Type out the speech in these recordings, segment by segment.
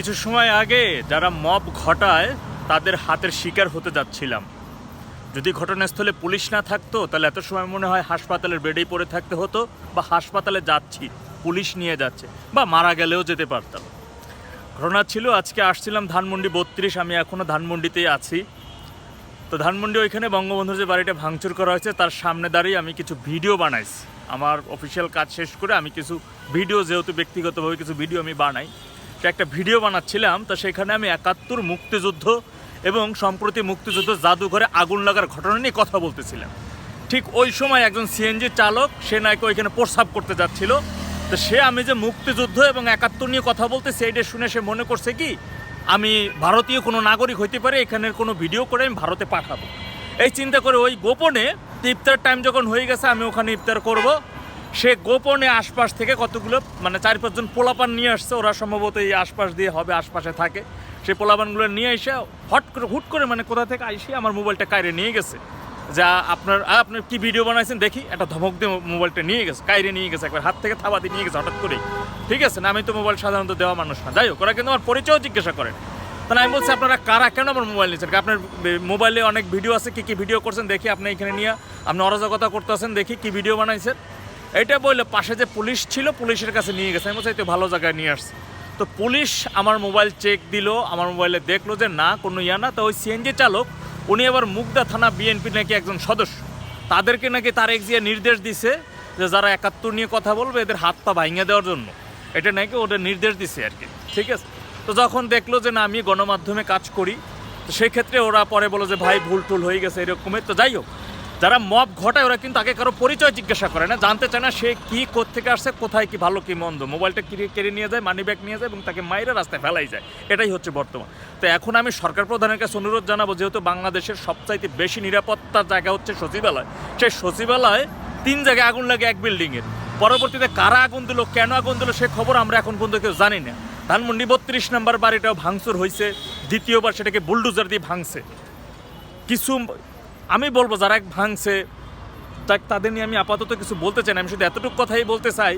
কিছু সময় আগে যারা মব ঘটায়, তাদের হাতের শিকার হতে যাচ্ছিলাম। যদি ঘটনাস্থলে পুলিশ না থাকতো, তাহলে এত সময় মনে হয় হাসপাতালের বেডেই পড়ে থাকতে হতো বা হাসপাতালে যাচ্ছি, পুলিশ নিয়ে যাচ্ছে বা মারা গেলেও যেতে পারতাম। ঘটনা ছিল, আজকে আসছিলাম ধানমন্ডি বত্রিশ, আমি এখনও ধানমন্ডিতেই আছি। তো ধানমন্ডি ওইখানে বঙ্গবন্ধুর যে বাড়িটা ভাঙচুর করা হয়েছে, তার সামনে দাঁড়িয়ে আমি কিছু ভিডিও বানাইছি। আমার অফিসিয়াল কাজ শেষ করে আমি কিছু ভিডিও, যেহেতু ব্যক্তিগতভাবে কিছু ভিডিও আমি বানাই একটা ভিডিও বানাচ্ছিলাম, তো সেখানে আমি একাত্তর মুক্তিযুদ্ধ এবং সম্প্রতি মুক্তিযুদ্ধ জাদুঘরে আগুন লাগার ঘটনা নিয়ে কথা বলতেছিলাম। ঠিক ওই সময় একজন সিএনজি চালক, সে নাকি ওইখানে প্রস্রাব করতে যাচ্ছিল। তো সে আমি যে মুক্তিযুদ্ধ এবং একাত্তর নিয়ে কথা বলতে, সেইটা শুনে সে মনে করছে কি, আমি ভারতীয় কোনো নাগরিক হইতে পারে, এখানের কোনো ভিডিও করে আমি ভারতে পাঠাবো। এই চিন্তা করে ওই গোপনে ইফতার টাইম যখন হয়ে গেছে, আমি ওখানে ইফতার করব। সে গোপনে আশপাশ থেকে কতগুলো মানে চার পাঁচজন পোলাপান নিয়ে আসছে, ওরা সম্ভবত এই আশপাশ দিয়ে হবে, আশপাশে থাকে। সেই পোলাপানগুলো নিয়ে এসে হট করে, হুট করে মানে কোথা থেকে আইসে, আমার মোবাইলটা কাইরে নিয়ে গেছে। যা আপনার আপনার কি ভিডিও বানাইছেন? দেখি, একটা ধমক দিয়ে মোবাইলটা নিয়ে গেছে, কাইরে নিয়ে গেছে, একবার হাত থেকে থাবা দিয়ে নিয়ে গেছে, হঠাৎ করেই। ঠিক আছে, না, আমি তো মোবাইল সাধারণত দেওয়া মানুষ না। যাই হোক, ওরা কিন্তু আমার পরিচয়ও জিজ্ঞাসা করেন তাহলে আমি বলছি, আপনারা কারা? কেন আমার মোবাইল নিচ্ছেন আপনার মোবাইলে অনেক ভিডিও আছে, কি কি ভিডিও করছেন? দেখি আপনি এখানে নিয়ে, আপনি অরাজকতা করতে করতেছেন, দেখি কি ভিডিও বানাইছেন। এটা বললে, পাশে যে পুলিশ ছিল, পুলিশের কাছে নিয়ে গেছে। আমি বলছি ভালো জায়গায় নিয়ে আসছে। তো পুলিশ আমার মোবাইল চেক দিল, আমার মোবাইলে দেখল যে না, কোনো ইয়া না। তো ওই সিএনজি চালক, উনি আবার মুগদা থানা বিএনপি নাকি একজন সদস্য। তাদেরকে নাকি তার এক জিয়া নির্দেশ দিছে যে যারা একাত্তর নিয়ে কথা বলবে, এদের হাত পা ভাঙিয়ে দেওয়ার জন্য। এটা নাকি ওদের নির্দেশ দিছে আর কি। ঠিক আছে? তো যখন দেখল যে না, আমি গণমাধ্যমে কাজ করি, তো সেক্ষেত্রে ওরা পরে বলো যে, ভাই, ভুল টুল হয়ে গেছে এরকমের তো যাই হোক যারা মব ঘটায়, ওরা কিন্তু আগে কারও পরিচয় জিজ্ঞাসা করে না, জানতে চায় না সে কি থেকে আসছে, কোথায় কি ভালো কি মন্দ। মোবাইলটা কিনে কেড়ে নিয়ে যায় মানি ব্যাগ নিয়ে যায় এবং তাকে মাইরা রাস্তায় ফেলাই যায়। এটাই হচ্ছে বর্তমান। তো এখন আমি সরকার প্রধানের কাছে অনুরোধ জানাব, যেহেতু বাংলাদেশের সবচাইতে বেশি নিরাপত্তার জায়গা হচ্ছে সচিবালয়, সেই সচিবালয় তিন জায়গায় আগুন লাগে এক বিল্ডিংয়ের পরবর্তীতে কারা আগুন দিল, কেন আগুন দিল, সে খবর আমরা এখন পর্যন্ত কেউ জানি না। ধানমন্ডি বত্রিশ নম্বর বাড়িটাও ভাঙচুর হয়েছে দ্বিতীয়বার সেটাকে বুলডুজার দিয়ে ভাঙছে। কিছু আমি বলব, যারা এক ভাঙছে তাদের নিয়ে আমি আপাতত কিছু বলতে চাই না। আমি শুধু এতটুকু কথাই বলতে চাই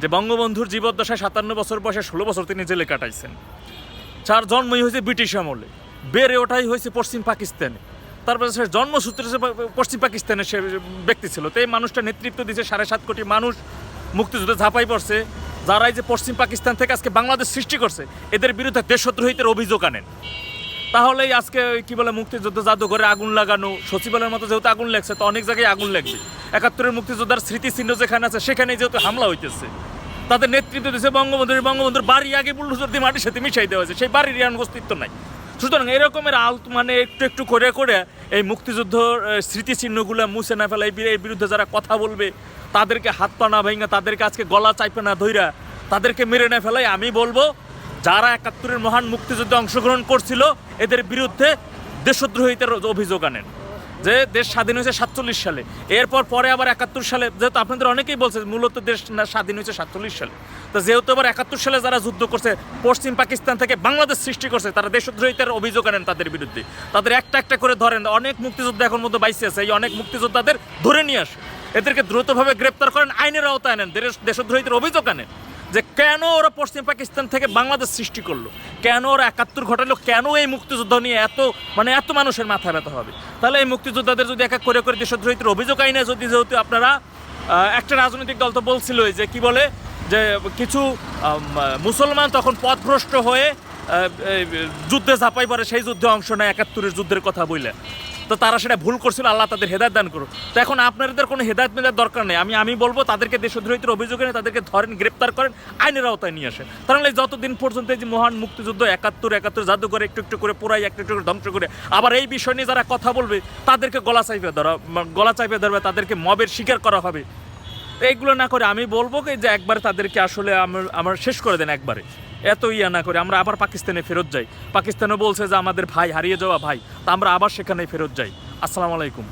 যে বঙ্গবন্ধুর জীবদ্দশায় সাতান্ন বছর বয়সে ষোলো বছর তিনি জেলে কাটাইছেন। যার জন্মই হয়েছে ব্রিটিশ আমলে। বেড়ে ওঠাই হয়েছে পশ্চিম পাকিস্তানে। তারপরে সে জন্মসূত্রে সে পশ্চিম পাকিস্তানের সে ব্যক্তি ছিল। তো এই মানুষটা নেতৃত্ব দিয়েছে সাড়ে সাত কোটি মানুষ। মুক্তিযুদ্ধে ঝাঁপাই পড়ছে। যারাই যে পশ্চিম পাকিস্তান থেকে আজকে বাংলাদেশ সৃষ্টি করছে, এদের বিরুদ্ধে দেশদ্রোহিতের অভিযোগ আনেন। তাহলেই আজকে কি বলে মুক্তিযুদ্ধ জাদুঘরে আগুন লাগানো সচিবালয়ের মতো যেহেতু আগুন লাগছে তো অনেক জায়গায় আগুন লাগবে একাত্তরের মুক্তিযোদ্ধার স্মৃতিচিহ্ন যেখানে আছে সেখানেই যেহেতু হামলা হইতেছে। তাদের নেতৃত্ব দিয়েছে বঙ্গবন্ধুর বঙ্গবন্ধুর বাড়ি আগে বুলডোজার দিয়ে মাটির সাথে মিশাই দেওয়া হয়েছে সেই বাড়ির এখন অস্তিত্ব নাই। সুতরাং এরকমের আল মানে একটু একটু করে করে এই মুক্তিযুদ্ধর আহ, স্মৃতিচিহ্নগুলো মুছে না ফেলা এর বিরুদ্ধে যারা কথা বলবে তাদেরকে হাত পা না ভেঙে তাদেরকে আজকে গলা চাইপে না ধইরা তাদেরকে মেরে না ফেলাই আমি বলব যারা একাত্তরের মহান মুক্তিযুদ্ধে অংশগ্রহণ করছিল, এদের বিরুদ্ধে দেশদ্রোহিতার অভিযোগ আনেন। যে দেশ স্বাধীন হয়েছে সাতচল্লিশ সালে। এরপর পরে আবার একাত্তর সালে, যেহেতু আপনাদের অনেকেই বলছে মূলত দেশ স্বাধীন হয়েছে সাতচল্লিশ সালে। তো যেহেতু আবার একাত্তর সালে যারা যুদ্ধ করছে, পশ্চিম পাকিস্তান থেকে বাংলাদেশ সৃষ্টি করছে, তারা দেশদ্রোহিতার অভিযোগ আনেন তাদের বিরুদ্ধে। তাদের একটা একটা করে ধরেন, অনেক মুক্তিযোদ্ধা এখন মধ্যে বাইসে আছে, এই অনেক মুক্তিযোদ্ধাদের ধরে নিয়ে আসে। এদেরকে দ্রুতভাবে গ্রেপ্তার করেন, আইনের আওতায় আনেন, দেশ দেশদ্রোহিতার অভিযোগ আনেন। যে কেন ওরা পশ্চিম পাকিস্তান থেকে বাংলাদেশ সৃষ্টি করল? কেন ওরা একাত্তর ঘটালো? কেন এই মুক্তিযুদ্ধ নিয়ে এত মানে এত মানুষের মাথা ব্যথা হবে? তাহলে এই মুক্তিযোদ্ধাদের যদি এক এক করে করে দেশদ্রোহিতের অভিযোগ আইনে যদি যেহেতু আপনারা একটা রাজনৈতিক দল তো বলছিলই যে কি বলে, যে কিছু মুসলমান তখন পথভ্রষ্ট হয়ে যুদ্ধে ঝাঁপাই পড়ে, সেই যুদ্ধে অংশ নেয়, একাত্তরের যুদ্ধের কথা বলে তো তারা সেটা ভুল করছিল, আল্লাহ তাদের হেদায়ত দান করুক। তো এখন আপনাদের কোনো হেদায়ত মেদার দরকার নেই। আমি আমি বলব, তাদেরকে দেশদ্রোহিতের অভিযোগ এনে তাদেরকে ধরেন, গ্রেপ্তার করেন, আইনের আওতায় নিয়ে আসেন। তাহলে যতদিন পর্যন্ত এই যে মহান মুক্তিযুদ্ধ একাত্তর একাত্তর জাদুঘর একটু একটু করে পুরাই, একটু একটু করে ধ্বংস করে, আবার এই বিষয় নিয়ে যারা কথা বলবে, তাদেরকে গলা চাইপে ধরা, গলা চাইপে ধরবে, তাদেরকে মবের শিকার করা হবে। এইগুলো না করে আমি বলব কি যে একবার তাদেরকে আসলে আমার আমার শেষ করে দেন একবারে। এত ইয়া না করে আমরা আবার পাকিস্তানে ফেরত যাই। পাকিস্তানও বলছে যে আমাদের ভাই হারিয়ে যাওয়া ভাই, তা আমরা আবার সেখানে ফেরত যাই। আসসালামু আলাইকুম।